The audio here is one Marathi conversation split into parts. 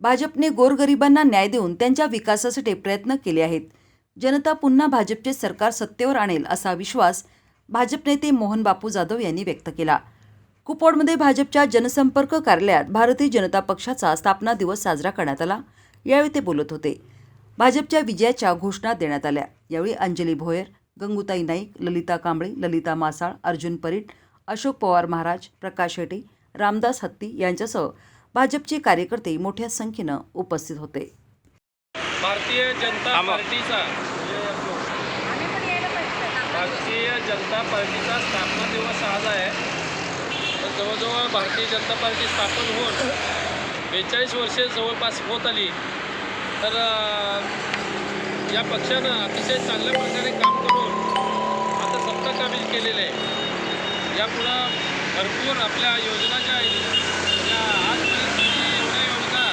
भाजपने गोरगरिबांना न्याय देऊन त्यांच्या विकासासाठी प्रयत्न केले आहेत. जनता पुन्हा भाजपचे सरकार सत्तेवर आणेल असा विश्वास भाजप नेते मोहन बापू जाधव यांनी व्यक्त केला. कुपवाडमध्ये भाजपच्या जनसंपर्क कार्यालयात भारतीय जनता पक्षाचा स्थापना दिवस साजरा करण्यात आला. यावेळी ते बोलत होते. भाजपच्या विजयाच्या घोषणा देण्यात आल्या. यावेळी अंजली भोयर गंगूताई नाईक ललिता कांबळे ललिता मासाळ अर्जुन परीट अशोक पवार महाराज प्रकाश शेट्टी रामदास हत्ती यांच्यासह भाजपचे कार्यकर्ते मोठ्या संख्येनं उपस्थित होते. भारतीय जनता पार्टीचा भारतीय जनता पार्टीचा स्थापना दिवस आज आहे. तर जवळजवळ भारतीय जनता पार्टी स्थापन होऊन बेचाळीस वर्षे जवळपास होत आली. तर या पक्षानं अतिशय चांगल्या प्रकारे काम करून आता सत्ता काबीज केलेलं आहे. यापुढं भरपूर आपल्या योजना ज्या आहेत त्या आजपर्यंत एवढ्या योजना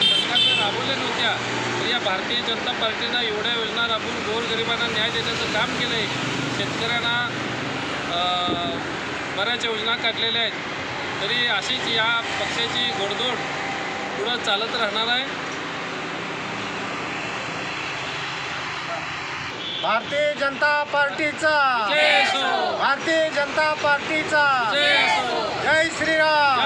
सरकारनं राबवल्या नव्हत्या. तर या भारतीय जनता पार्टीनं एवढ्या योजना राबवून गोरगरिबांना न्याय देण्याचं काम केलं आहे शेतकऱ्यांना बऱ्याच योजना काढलेल्या आहेत. तरी अशीच या पक्षाची घोडदौड पुढं चालत राहणार आहे. भारतीय जनता पार्टीचा. भारतीय जनता पार्टीचा. जय श्रीराम.